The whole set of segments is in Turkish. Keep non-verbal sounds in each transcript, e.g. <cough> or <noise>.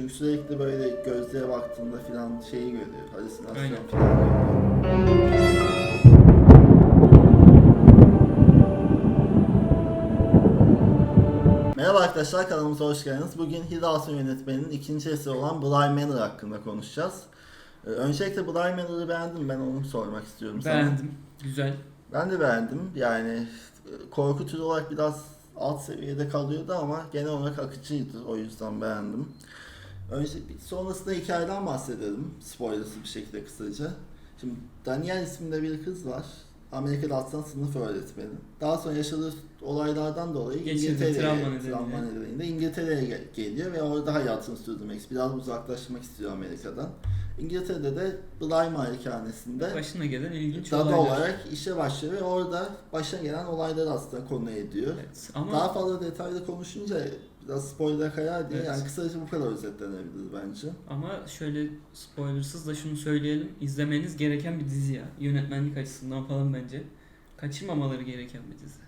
Çünkü sürekli böyle gözlüğe baktığında filan şeyi görüyor. Halüsinasyon filan görüyor. Merhaba arkadaşlar kanalımıza hoş geldiniz. Bugün Hidalgo yönetmeninin ikinci eseri olan Bly Manor hakkında konuşacağız. Ee, öncelikle Bly Manor'ı beğendim ben onu sormak istiyorum sana. Beğendim. Güzel. Ben de beğendim. Yani e, korku türü olarak biraz alt seviyede kalıyordu ama genel olarak akıcıydı. O yüzden beğendim. Önce sonrasında hikayeden bahsedelim. Spoilersız bir şekilde kısaca. Şimdi Daniel isminde bir kız var. Amerika'da aslan sınıf öğretmeni. Daha sonra yaşadığı olaylardan dolayı İngiltere'ye, travma nedeniyle. İngiltere'ye gel- geliyor ve orada hayatını sürdürmek istiyor. Biraz uzaklaşmak istiyor Amerika'dan. İngiltere'de de Bly Malikanesinde Başına gelen ilginç Dada olaylar. olarak işe başlıyor ve orada başına gelen olayları aslında konu ediyor. Evet. Ama Daha fazla detaylı konuşunca biraz spoiler kayar diye Evet. yani kısaca bu kadar özetlenebilir bence. ama şöyle spoilersız da şunu söyleyelim. İzlemeniz gereken bir dizi ya. Yönetmenlik açısından falan bence. Kaçırmamaları gereken bir dizi.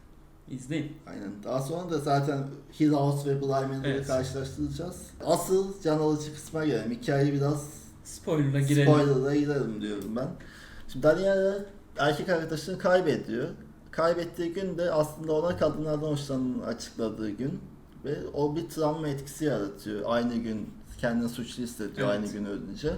İzleyin. Aynen. Daha sonra da zaten Hill House ve Bly Manor'ı Evet. karşılaştıracağız. Asıl can alıcı kısma gelelim. Hikayeyi biraz Spoiler'a girelim. spoiler'a girelim diyorum ben. Şimdi Daniela erkek arkadaşını kaybediyor. Kaybettiği gün de aslında ona kadınlardan hoşlandığını açıkladığı gün. Ve o bir travma etkisi yaratıyor. Aynı gün kendini suçlu hissediyor Evet. aynı gün ölünce.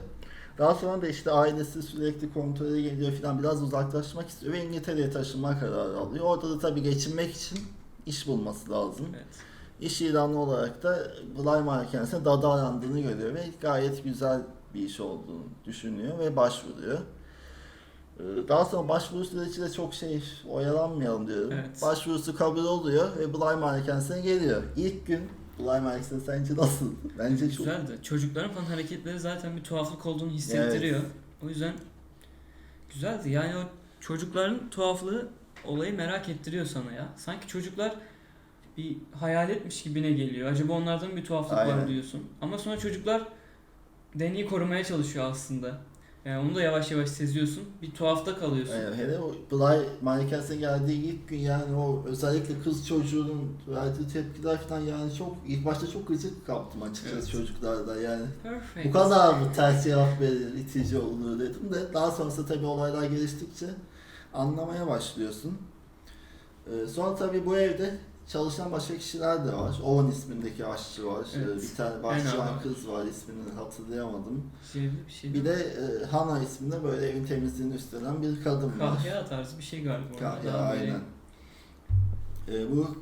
Daha sonra da işte ailesi sürekli kontrole geliyor falan biraz uzaklaşmak istiyor ve İngiltere'ye taşınma kararı alıyor. Orada da tabii geçinmek için iş bulması lazım. Evet. İş ilanı olarak da Bly Malikanesine dada arandığını görüyor ve gayet güzel bir iş olduğunu düşünüyor ve başvuruyor. Ee, Daha sonra başvuru süreci de çok şey oyalanmayalım diyorum. Evet. Başvurusu kabul oluyor ve Bly Malikanesine geliyor. İlk gün Bly Malikane sence nasıl? <laughs> Bence çok Güzeldi. Çocukların falan hareketleri zaten bir tuhaflık olduğunu hissettiriyor. O yüzden güzeldi. Yani o çocukların tuhaflığı olayı merak ettiriyor sana ya. Sanki çocuklar bir hayal etmiş gibine geliyor. Acaba onlardan bir tuhaflık var Aynen. diyorsun. Ama sonra çocuklar deneyi korumaya çalışıyor aslında. Yani onu da yavaş yavaş seziyorsun. Bir tuhafta kalıyorsun. Yani hele o Bly Malikanesine geldiği ilk gün yani o özellikle kız çocuğunun verdiği tepkiler falan yani çok ilk başta çok gıcık kaptım açıkçası Evet. çocuklarda yani. Perfect. Bu kadar mı ters cevap verir, itici olur dedim de daha sonrasında tabii olaylar geliştikçe anlamaya başlıyorsun. Ee, sonra tabii bu evde çalışan başka kişiler de var. Owen ismindeki aşçı var. Evet. Bir tane adam. kız var ismini hatırlayamadım. Şey, bir şey. Bir de e, Hana isminde böyle evin temizliğini üstlenen bir kadın var. kahya tarzı bir şey galiba. Kahya Daha böyle- aynen. Ee, bu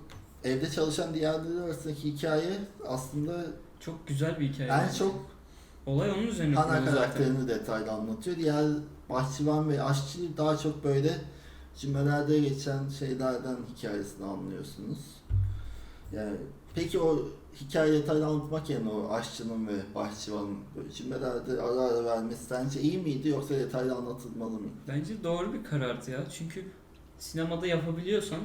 evde çalışan diğerleri arasındaki hikaye aslında Çok güzel bir hikaye. en çok Olay onun üzerine Ana kurulu zaten. karakterini detaylı anlatıyor. Diğer bahçıvan ve aşçı daha çok böyle cümlelerde geçen şeylerden hikayesini anlıyorsunuz. Yani peki o hikaye detaylı anlatmak yerine o aşçının ve bahçıvanın cümlelerde ara ara vermesi sence iyi miydi yoksa detaylı anlatılmalı mı? Bence doğru bir karardı ya. Çünkü sinemada yapabiliyorsan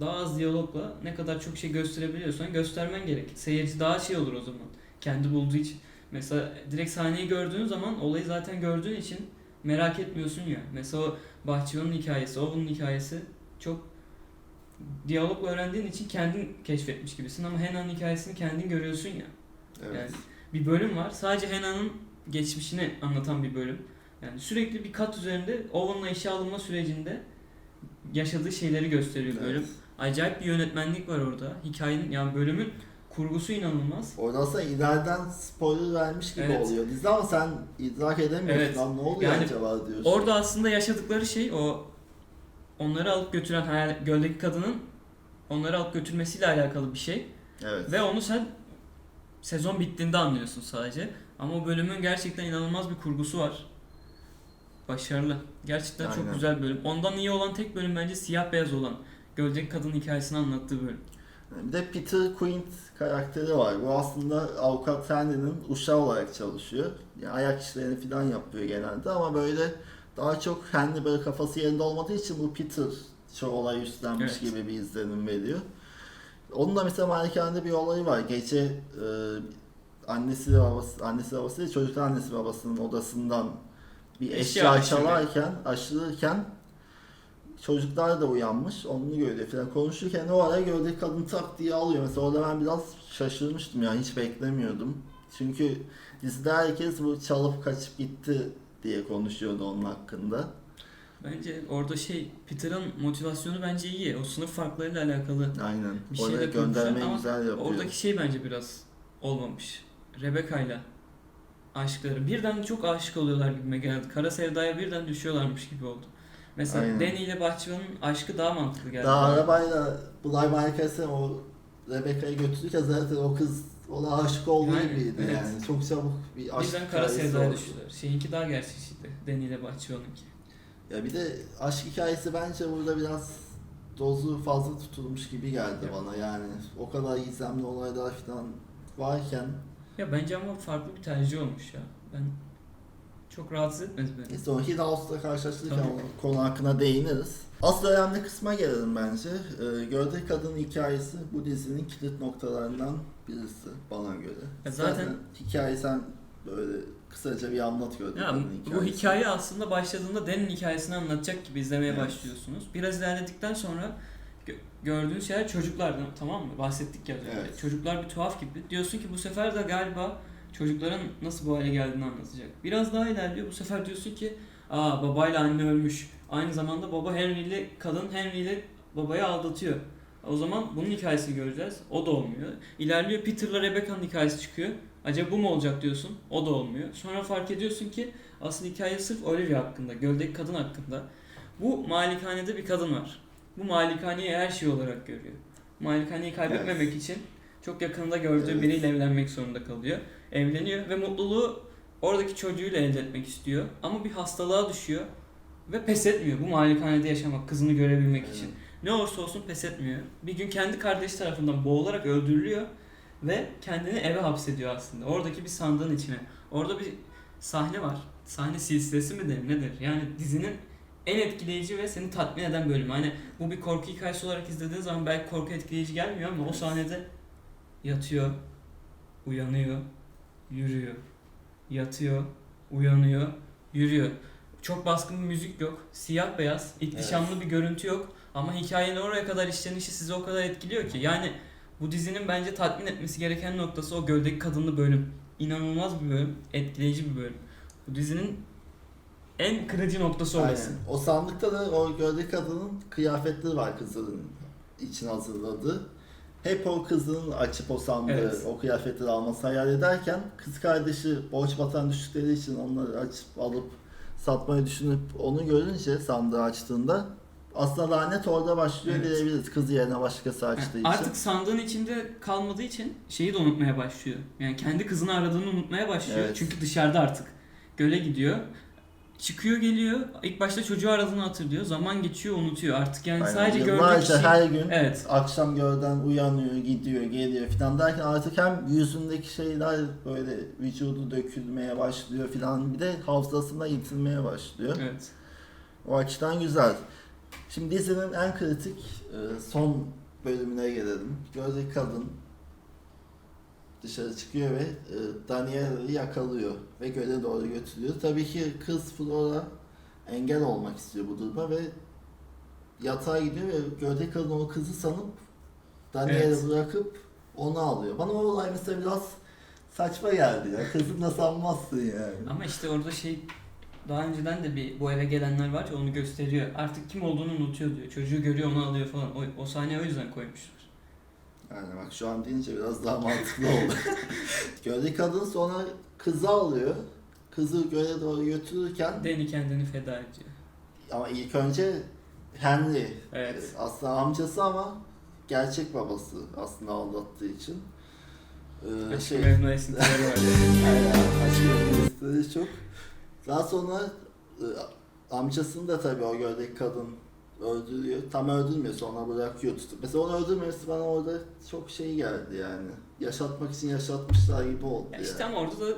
daha az diyalogla ne kadar çok şey gösterebiliyorsan göstermen gerek. Seyirci daha şey olur o zaman. Kendi bulduğu için. Mesela direkt sahneyi gördüğün zaman olayı zaten gördüğün için merak etmiyorsun ya. Mesela bahçıvanın hikayesi, o bunun hikayesi çok diyalogla öğrendiğin için kendin keşfetmiş gibisin ama Hena'nın hikayesini kendin görüyorsun ya. Evet. Yani bir bölüm var. Sadece Hena'nın geçmişini anlatan bir bölüm. Yani sürekli bir kat üzerinde Owen'la işe alınma sürecinde yaşadığı şeyleri gösteriyor Evet. bölüm. Acayip bir yönetmenlik var orada. Hikayenin yani bölümün kurgusu inanılmaz. Orada aslında ileriden spoiler vermiş gibi Evet. oluyor dizi ama sen idrak edemiyorsun. Evet. Lan ne oluyor Yani acaba diyorsun. Orada aslında yaşadıkları şey o onları alıp götüren hayal, göldeki kadının onları alıp götürmesiyle alakalı bir şey. evet. Ve onu sen sezon bittiğinde anlıyorsun sadece. Ama o bölümün gerçekten inanılmaz bir kurgusu var. Başarılı. Gerçekten Aynen. çok güzel bölüm. Ondan iyi olan tek bölüm bence siyah beyaz olan. Göldeki kadın hikayesini anlattığı bölüm. Bir de Peter Quint karakteri var. Bu aslında avukat Sandy'nin uşağı olarak çalışıyor. Yani ayak işlerini falan yapıyor genelde ama böyle daha çok kendi böyle kafası yerinde olmadığı için bu Peter şu olay üstlenmiş Evet. gibi bir izlenim veriyor. Onun da mesela malikanede bir olayı var. Gece e, annesi ve babası, annesi babası değil, çocuklar annesi babasının odasından bir Eşya eşya aşırı. çalarken, aşırırken çocuklar da uyanmış, onu görüyor falan konuşurken o ara gördüğü kadın tak diye alıyor. Mesela orada ben biraz şaşırmıştım yani hiç beklemiyordum. Çünkü dizide herkes bu çalıp kaçıp gitti diye konuşuyordu onun hakkında. Bence orada şey Peter'ın motivasyonu bence iyi. O sınıf farklarıyla alakalı. Aynen. Bir Orada şeyle konuşuyor göndermeyi güzel yapıyor. Oradaki şey bence biraz olmamış. Rebecca'yla aşkları. Birden çok aşık oluyorlar gibime geldi. Kara sevdaya birden düşüyorlarmış gibi oldu. Mesela Aynen. Danny ile Bahçıvan'ın aşkı daha mantıklı geldi. Daha arabayla Bly Marcus'e o Rebecca'yı götürürken zaten o kız ona aşık olduğu Yani, gibiydi evet. yani. Çok çabuk bir aşk Birden kara hikayesi sevdaya oldu. düştüler. Şeyinki daha gerçekçiydi. Danny ile Bahçıvan'ınki. Ya bir de aşk hikayesi bence burada biraz dozu fazla tutulmuş gibi geldi Evet. bana yani. O kadar gizemli olaylar falan varken Ya bence ama farklı bir tercih olmuş ya. Ben çok rahatsız etmedi beni. Sonra Hill House'la karşılaştırırken Tabii. o konu hakkında değiniriz. Asıl önemli kısma gelelim bence. Ee, Gördüğü Kadın hikayesi bu dizinin kilit noktalarından birisi bana göre. Ya zaten- hikayeyi sen böyle kısaca bir anlat Ya Kadın bu hikayesi. hikaye aslında başladığında Dan'in hikayesini anlatacak gibi izlemeye Evet. başlıyorsunuz. Biraz ilerledikten sonra gö- gördüğünüz şeyler çocuklardan tamam mı? Bahsettik ya. Evet. Çocuklar bir tuhaf gibi. Diyorsun ki bu sefer de galiba çocukların nasıl bu hale geldiğini anlatacak. Biraz daha ilerliyor. Bu sefer diyorsun ki aa babayla anne ölmüş. Aynı zamanda baba Henry ile kadın Henry ile babayı aldatıyor. O zaman bunun hikayesini göreceğiz. O da olmuyor. İlerliyor Peter'la Rebecca'nın hikayesi çıkıyor. Acaba bu mu olacak diyorsun. O da olmuyor. Sonra fark ediyorsun ki aslında hikaye sırf Olivia hakkında, göldeki kadın hakkında. Bu malikanede bir kadın var. Bu malikaneyi her şey olarak görüyor. Malikaneyi kaybetmemek için çok yakında gördüğü Evet. biriyle evlenmek zorunda kalıyor. Evleniyor ve mutluluğu oradaki çocuğuyla elde etmek istiyor. Ama bir hastalığa düşüyor ve pes etmiyor bu malikanede yaşamak, kızını görebilmek için. Ne olursa olsun pes etmiyor. Bir gün kendi kardeşi tarafından boğularak öldürülüyor ve kendini eve hapsediyor aslında. Oradaki bir sandığın içine. Orada bir sahne var. Sahne silsilesi mi denir nedir? Yani dizinin en etkileyici ve seni tatmin eden bölümü. Hani bu bir korku hikayesi olarak izlediğin zaman belki korku etkileyici gelmiyor ama o sahnede yatıyor, uyanıyor, yürüyor. Yatıyor, uyanıyor, yürüyor. Çok baskın bir müzik yok. Siyah beyaz, ihtişamlı bir görüntü yok. Ama hikayenin oraya kadar işlenişi sizi o kadar etkiliyor ki. Yani bu dizinin bence tatmin etmesi gereken noktası o göldeki kadınlı bölüm. İnanılmaz bir bölüm, etkileyici bir bölüm. Bu dizinin en kırıcı noktası orası. Aynen. O sandıkta da o Gördüğü Kadın'ın kıyafetleri var kızının için hazırladığı. Hep o kızın açıp o sandığı, Evet. o kıyafetleri alması hayal ederken kız kardeşi borç batan düştükleri için onları açıp alıp satmayı düşünüp onu görünce sandığı açtığında aslında lanet orada başlıyor Evet. diyebiliriz. Kız yerine başkası açtığı için. Artık sandığın içinde kalmadığı için şeyi de unutmaya başlıyor. Yani kendi kızını aradığını unutmaya başlıyor. Evet. Çünkü dışarıda artık. Göle gidiyor. Çıkıyor geliyor. İlk başta çocuğu aradığını hatırlıyor. Zaman geçiyor unutuyor. Artık yani Aynen. sadece gördüğü kişi... her gün Evet. akşam gölden uyanıyor, gidiyor, geliyor filan derken artık hem yüzündeki şeyler böyle vücudu dökülmeye başlıyor filan bir de hafızasında yitilmeye başlıyor. Evet. O açıdan güzel. Şimdi dizinin en kritik e, son bölümüne gelelim. Gördüğü kadın dışarı çıkıyor ve e, Daniela'yı yakalıyor ve göle doğru götürüyor. Tabii ki kız Flora engel olmak istiyor bu duruma ve yatağa gidiyor ve gördüğü kadın o kızı sanıp Daniel'i Evet. bırakıp onu alıyor. Bana o olay mesela biraz saçma geldi ya. Kızını da sanmazsın yani. Ama işte orada şey daha önceden de bir bu eve gelenler var ya onu gösteriyor. Artık kim olduğunu unutuyor diyor. Çocuğu görüyor onu alıyor falan. O, o sahneyi o yüzden koymuşlar. Yani bak şu an deyince biraz daha mantıklı oldu. <laughs> Gördüğü kadın sonra kızı alıyor. Kızı göle doğru götürürken Danny kendini feda ediyor. ama ilk önce Henry Evet. aslında amcası ama gerçek babası aslında aldattığı için. Ee, Aşkı memnun esintileri var. <laughs> Aynen, aşkı çok. Daha sonra e, amcasını da tabii o gördeki kadın öldürüyor. Tam öldürmüyor sonra bırakıyor tutup. Mesela onu öldürmemesi bana orada çok şey geldi yani. Yaşatmak için yaşatmışlar gibi oldu Ya yani. işte ama orada da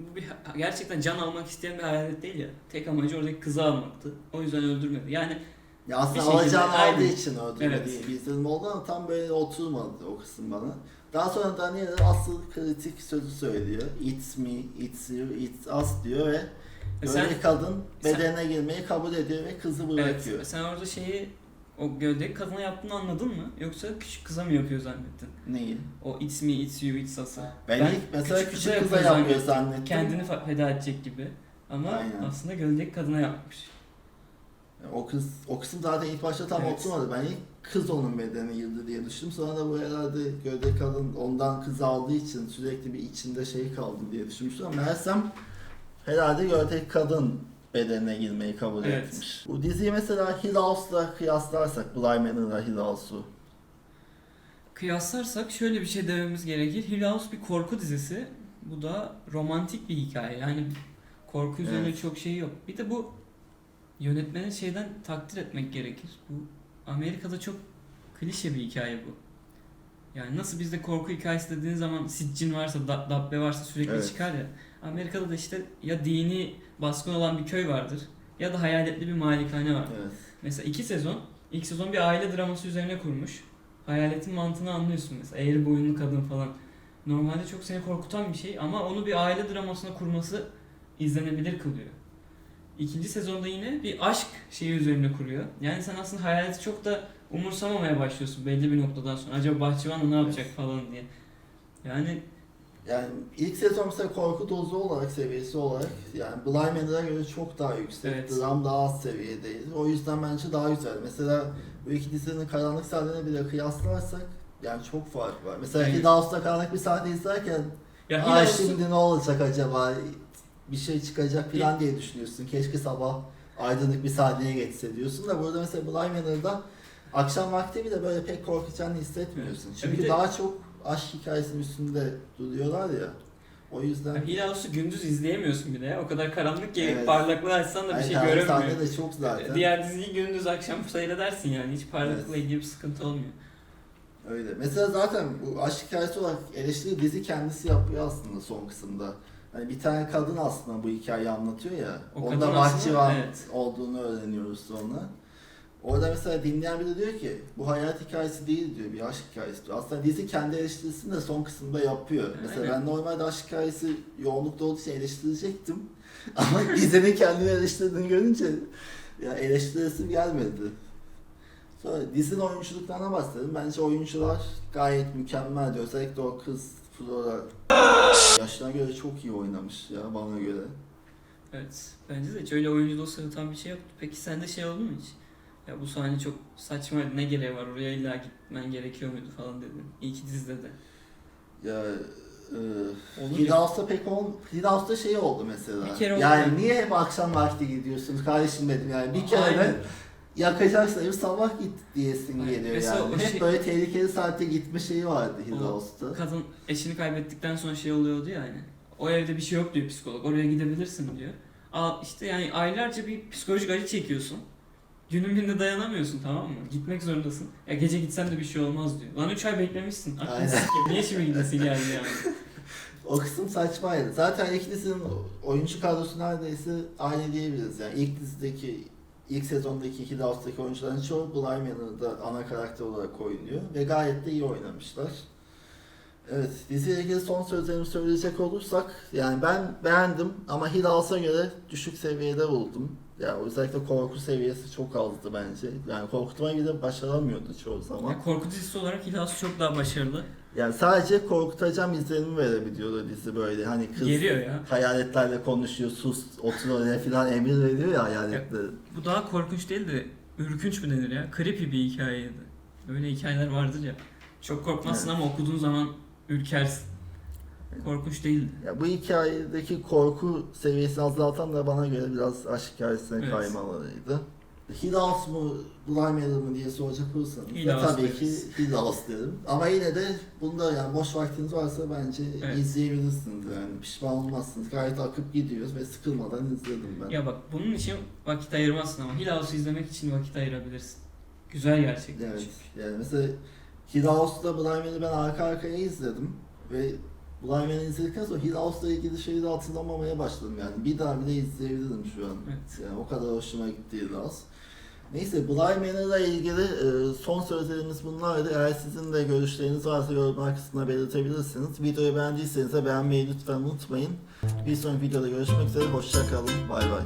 bu bir, gerçekten can almak isteyen bir hayalet değil ya. Tek amacı oradaki kızı almaktı. O yüzden öldürmedi. Yani Ya aslında alacağını aldığı için öldürmediği Evet. bir izlenim oldu ama tam böyle oturmadı o kısım bana. Daha sonra Daniel asıl kritik sözü söylüyor. It's me, it's you, it's us diyor ve E sen- böyle kadın sen- bedenine girmeyi kabul ediyor ve kızı evet, bırakıyor. sen orada şeyi O gövdeki kadına yaptığını anladın mı? Yoksa küçük kıza mı yapıyor zannettin? Neyi? O it's me, it's you, it's us'ı. Ben, ilk mesela küçük, kıza kıza yapıyor zannettim. Kendini feda edecek gibi. Ama Aynen. aslında gövdeki kadına yapmış. O kız o kısım zaten ilk başta tam Evet. oturmadı. Ben ilk kız onun bedeni girdi diye düşündüm. Sonra da bu herhalde gövde kadın ondan kız aldığı için sürekli bir içinde şey kaldı diye düşünmüştüm. Ama meğersem herhalde gövdeki kadın bedenine girmeyi kabul Evet. etmiş. Bu diziyi mesela Hill House'la kıyaslarsak, Bly Manor'la Hill House'u. Kıyaslarsak şöyle bir şey dememiz gerekir. Hill House bir korku dizisi. Bu da romantik bir hikaye. Yani korku üzerine Evet. çok şey yok. Bir de bu yönetmenin şeyden takdir etmek gerekir. Bu Amerika'da çok klişe bir hikaye bu. Yani nasıl bizde korku hikayesi dediğin zaman siccin varsa, da- dabbe varsa sürekli Evet. çıkar ya. Amerika'da da işte ya dini baskın olan bir köy vardır ya da hayaletli bir malikane vardır. Evet. Mesela iki sezon, ilk sezon bir aile draması üzerine kurmuş. Hayaletin mantığını anlıyorsun mesela. Eğri boyunlu kadın falan. Normalde çok seni korkutan bir şey ama onu bir aile dramasına kurması izlenebilir kılıyor. İkinci sezonda yine bir aşk şeyi üzerine kuruyor. Yani sen aslında hayaleti çok da umursamamaya başlıyorsun belli bir noktadan sonra. Acaba bahçıvanla ne yapacak falan diye. Yani Yani ilk sezon mesela korku dozu olarak, seviyesi olarak yani Bly Manor'a göre çok daha yüksek. Evet. Dram daha az seviyedeydi. O yüzden bence daha güzel. Mesela bu iki dizinin karanlık sahnelerini bile kıyaslarsak yani çok fark var. Mesela Evet. Hill House'da karanlık bir sahne izlerken ya Ay şimdi ne olacak acaba? Bir şey çıkacak falan diye düşünüyorsun. Keşke sabah aydınlık bir sahneye geçse diyorsun da burada mesela Bly Manor'da akşam vakti bile böyle pek korkacağını hissetmiyorsun. Evet. Çünkü Bir de- daha çok aşk hikayesinin üstünde duruyorlar ya. O yüzden Ya Hill House'u gündüz izleyemiyorsun bile ya. O kadar karanlık ki Evet. parlaklığı açsan da bir Ay, şey karanlık göremiyor. sahne de çok zaten. Diğer diziyi gündüz akşam seyredersin yani. Hiç parlaklıkla Evet. ilgili bir sıkıntı olmuyor. Öyle. Mesela zaten bu aşk hikayesi olarak eleştiri dizi kendisi yapıyor aslında son kısımda. Hani bir tane kadın aslında bu hikayeyi anlatıyor ya. O onda bahçıvan evet. olduğunu öğreniyoruz sonra. Orada mesela dinleyen biri diyor ki bu hayat hikayesi değil diyor bir aşk hikayesi diyor. Aslında dizi kendi eleştirisini de son kısımda yapıyor. Mesela Aynen. ben normalde aşk hikayesi yoğunlukta olduğu için eleştirecektim. <laughs> Ama dizinin kendini eleştirdiğini görünce ya eleştiresim gelmedi. Sonra dizinin oyunculuklarına bahsedelim. Bence oyuncular gayet mükemmeldi. Özellikle o kız Flora yaşına göre çok iyi oynamış ya bana göre. Evet. Bence de hiç öyle oyunculuğu sırıtan bir şey yoktu. Peki sende şey oldu mu hiç? Ya bu sahne çok saçmaydı. Ne gereği var? Oraya illa gitmen gerekiyor muydu falan dedin. İyi ki dizide de. Ya e, pek ol, House'da şey oldu mesela. Bir kere oldu. yani niye hep akşam vakti gidiyorsun kardeşim dedim yani bir kere Aynen. Yakacaksın hep sabah git diyesin Aynen. geliyor Mesela yani. o Hep şey- böyle tehlikeli saatte gitme şeyi vardı Hill O. Kadın eşini kaybettikten sonra şey oluyordu ya hani. O evde bir şey yok diyor psikolog. Oraya gidebilirsin diyor. Al işte yani aylarca bir psikolojik acı çekiyorsun. Günün birinde dayanamıyorsun tamam mı? Gitmek zorundasın. Ya gece gitsen de bir şey olmaz diyor. Lan 3 ay beklemişsin. Aklını Aynen. sikeyim. Niye şimdi gidesin geldi yani? <laughs> O kısım saçmaydı. Zaten ilk dizinin oyuncu kadrosu neredeyse aynı diyebiliriz. Yani ilk dizideki, ilk sezondaki Hill House'daki oyuncuların çoğu Bly Manor'da ana karakter olarak oynuyor. Ve gayet de iyi oynamışlar. Evet, diziyle ilgili son sözlerimi söyleyecek olursak, yani ben beğendim ama Hill House'a göre düşük seviyede buldum. Yani özellikle korku seviyesi çok azdı bence. Yani korkutmayı bile başaramıyordu çoğu zaman. Yani korku dizisi olarak Hill House çok daha başarılı. Yani sadece korkutacağım izlenimi verebiliyordu dizi böyle. Hani kız Geriyor ya. hayaletlerle konuşuyor, sus, otur oraya falan emir veriyor ya hayaletler. Bu daha korkunç değil de ürkünç mü denir ya? Creepy bir hikayeydi. Öyle hikayeler vardır ya. Çok korkmazsın ama okuduğun zaman ürkersin. Korkunç değildi. Ya bu hikayedeki korku seviyesini azaltan da bana göre biraz aşk hikayesine Evet. kaymalarıydı. Hill House mu, Bly Manor mu diye soracak olursanız da House tabii ki deriz. Hill House derim. Ama yine de bunda yani boş vaktiniz varsa bence Evet. izleyebilirsiniz yani. Pişman olmazsınız. Gayet akıp gidiyoruz ve sıkılmadan izledim ben. Ya bak bunun için vakit ayırmazsın ama Hill House'u izlemek için vakit ayırabilirsin. Güzel gerçekten Evet. çünkü. Yani mesela Bly Manor'ı ben arka arkaya izledim ve Manor'ı izledikten sonra Hill House'la ilgili şeyi de hatırlamamaya başladım yani. Bir daha bile izleyebilirim şu an. Evet. Yani o kadar hoşuma gitti Hill House. Neyse Bly Manor'la ilgili e, son sözlerimiz bunlardı. Eğer sizin de görüşleriniz varsa yorumlar kısmına belirtebilirsiniz. Videoyu beğendiyseniz de beğenmeyi lütfen unutmayın. Bir sonraki videoda görüşmek üzere. Hoşçakalın. Bay bay.